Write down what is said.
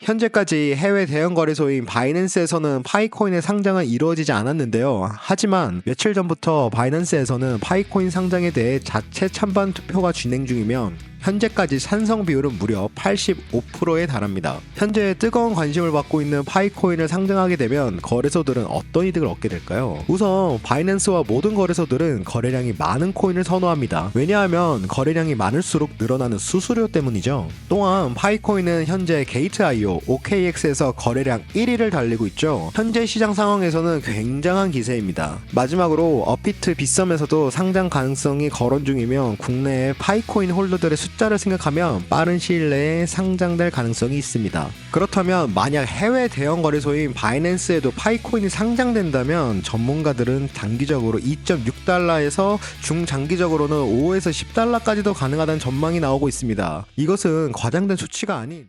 현재까지 해외 대형 거래소인 바이낸스에서는 파이코인의 상장은 이루어지지 않았는데요. 하지만 며칠 전부터 바이낸스에서는 파이코인 상장에 대해 자체 찬반 투표가 진행 중이며 현재까지 찬성 비율은 무려 85%에 달합니다. 현재 뜨거운 관심을 받고 있는 파이코인을 상장하게 되면 거래소들은 어떤 이득을 얻게 될까요? 우선 바이낸스와 모든 거래소들은 거래량이 많은 코인을 선호합니다. 왜냐하면 거래량이 많을수록 늘어나는 수수료 때문이죠. 또한 파이코인은 현재 게이트.io, OKX에서 거래량 1위를 달리고 있죠. 현재 시장 상황에서는 굉장한 기세입니다. 마지막으로 어피트 빗썸에서도 상장 가능성이 거론 중이며 국내의 파이코인 홀더들의 숫자를 생각하면 빠른 시일 내에 상장될 가능성이 있습니다. 그렇다면 만약 해외 대형 거래소인 바이낸스에도 파이코인이 상장된다면 전문가들은 단기적으로 2.6달러에서 중장기적으로는 5에서 10달러까지도 가능하다는 전망이 나오고 있습니다. 이것은 과장된 수치가 아닌